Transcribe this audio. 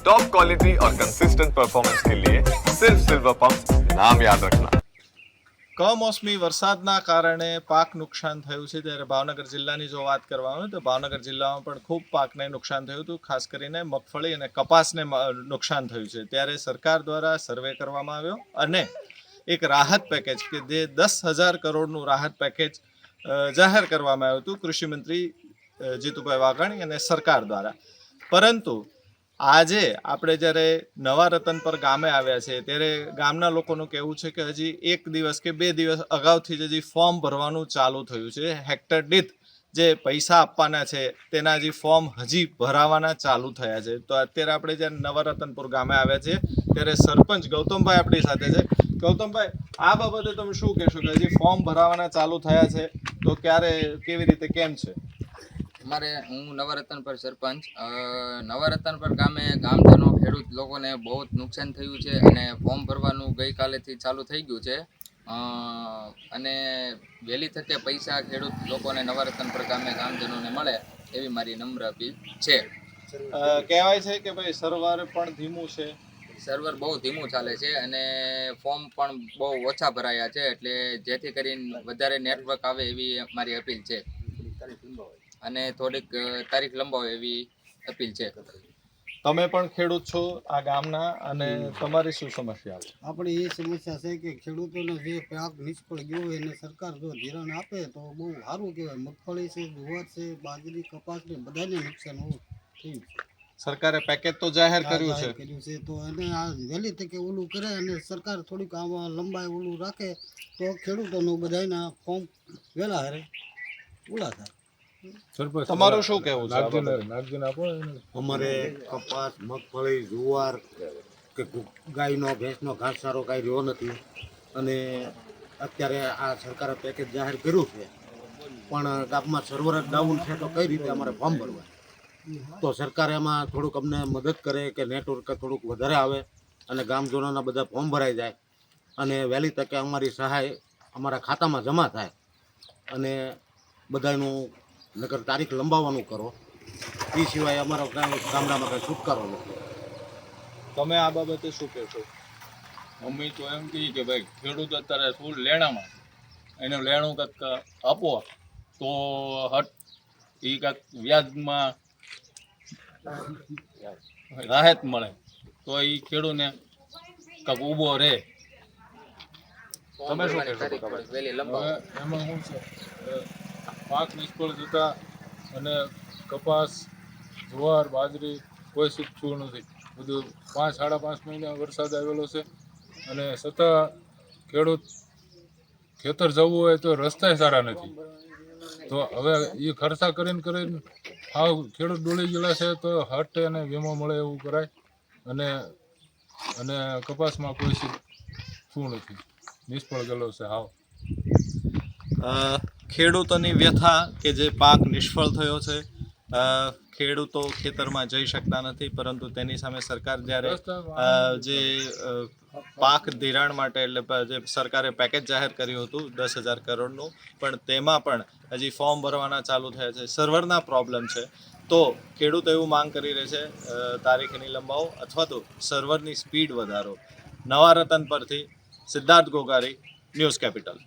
Top quality और consistent performance के लिए सिर्फ सिल्वर पंप नाम याद रखना કમોસમી વરસાદના કારણે પાક નુકસાન થયું છે ત્યારે ભાવનગર જિલ્લાની જો વાત કરવામાં આવે તો ભાવનગર જિલ્લામાં પણ ખૂબ પાકને નુકસાન થયું હતું ખાસ કરીને મગફળી અને કપાસને મ- નુકસાન થયું છે ત્યારે સરકાર દ્વારા સર્વે કરવામાં આવ્યો અને એક રાહત પેકેજ કે જે દસ હજાર કરોડનું રાહત પેકેજ અ, જાહેર કરવામાં આવ્યું હતું કૃષિ મંત્રી અ, જીતુભાઈ વાઘાણી અને સરકાર દ્વારા પરંતુ આજે આપણે જ્યારે નવા રતન પર ગામે આવ્યા છે ત્યારે ગામના લોકોનું કહેવું છે કે હજી એક દિવસ કે બે દિવસ અગાઉથી જ હજી ફોર્મ ભરવાનું ચાલુ થયું છે. હેક્ટર દીઠ જે પૈસા આપવાના છે, તેના હજી ફોર્મ હજી ભરાવાના ચાલુ થયા છે. તો અત્યારે આપણે જ્યારે નવા રતનપુર ગામે આવ્યા છે ત્યારે સરપંચ ગૌતમભાઈ આપણી સાથે છે. ગૌતમભાઈ, આ બાબતે તમે શું કહેશો કે હજી ફોર્મ ભરાવાના ચાલુ થયા છે? તો ક્યારે, કેવી રીતે, કેમ છે? અમારે હું નવરત્ન પર સરપંચ. નવરત્ન પર ગામે ગામજનો ખેડૂત લોકોને બહુ જ નુકસાન થયું છે અને ફોર્મ ભરવાનું ગઈકાલેથી ચાલુ થઈ ગયું છે. અને વહેલી થકે પૈસા ખેડૂત લોકોને નવરત્ન પર ગામે ગામજનોને મળે એવી મારી નમ્ર અપીલ છે. કહેવાય છે કે ભાઈ સર્વર પણ ધીમું છે. સર્વર બહુ ધીમું ચાલે છે અને ફોર્મ પણ બહુ ઓછા ભરાયા છે એટલે જેથી કરીને વધારે નેટવર્ક આવે એવી મારી અપીલ છે. અને થોડીક તારીખ લંબાવે એવી અપીલ છે. તમે પણ ખેડૂત છો આ ગામના અને તમારી શું સમસ્યા છે? આપણે એ સમસ્યા છે કે ખેડૂતોનો જે પાક નિષ્ફળ ગયો હોય એને સરકાર જો ધિરાણ આપે તો બહુ સારું કહેવાય. મગફળી છે જુવાર છે બાજરી કપાસ ને બધાને નુકસાન હોય થયું છે. સરકારે પેકેજ તો જાહેર કર્યું છે. કર્યું છે. તો એને આ વહેલી તકે ઓલું કરે અને સરકાર થોડીક આમાં લંબાઈ ઓલું રાખે તો ખેડૂતોનું બધાના ફોર્મ વહેલા હારે ઓલા થાય. તમારું શું કહેવું છે? અમારે કપાસ મગફળી જુવાર કે ગાયનો ભેંસનો ઘાસચારો કાંઈ રહ્યો નથી. અને અત્યારે આ સરકારે પેકેજ જાહેર કર્યું છે. પણ ગામમાં સર્વર જ ડાઉન છે તો કઈ રીતે અમારે ફોર્મ ભરવા? તો સરકારે એમાં થોડુંક અમને મદદ કરે કે નેટવર્ક થોડુંક વધારે આવે અને ગામજનોના બધા ફોર્મ ભરાઈ જાય. અને વહેલી તકે અમારી સહાય અમારા ખાતામાં જમા થાય. અને બધાનું નગર તારીખ લંબાવવાનું કરો. એ સિવાય અમારો ગામડામાં કાંઈ છુટકારો નથી. તમે આ બાબતે શું કહેશો? મમ્મી તો એમ કહીએ કે ભાઈ ખેડૂત અત્યારે શું લેણામાં એને લેણું કંઈક આપો. તો હટ. એ કંઈક વ્યાજમાં રાહત મળે. તો એ ખેડૂતને કંઈક ઊભો રહે. તમે શું કહેશો? એમાં શું છે? પાક નિષ્ફળ જતા અને કપાસ, જુવાર, બાજરી કોઈ થયું નથી. બધું પાંચ, સાડા પાંચ મહિના વરસાદ આવેલો છે અને છતાં ખેડૂત ખેતર જવું હોય તો રસ્તાય સારા નથી. તો હવે એ ખર્ચા કરીને કરીને હાવ ખેડૂત ડોળી ગયેલા છે તો હટ અને વીમો મળે એવું કરાય અને અને કપાસમાં કોઈ શું નથી. નિષ્ફળ ગયેલો છે હાવ. ખેડૂતોની વ્યથા કે જે પાક નિષ્ફળ થયો છે ખેડૂતો ખેતરમાં જઈ શકતા નથી, પરંતુ તેની સામે સરકાર જ્યારે જે પાક ધિરાણ માટે એટલે જે સરકારે પેકેજ જાહેર કર્યું હતું દસ હજાર કરોડનું, પણ તેમાં પણ હજી ફોર્મ ભરવાના ચાલુ થયા છે, સર્વરના પ્રોબ્લેમ છે. તો ખેડૂત એવું માંગ કરી રહે છે તારીખની લંબાવો અથવા તો સર્વરની સ્પીડ વધારો. નવા રતન પરથી સિદ્ધાર્થ ગોગારી, ન્યૂઝ કેપિટલ.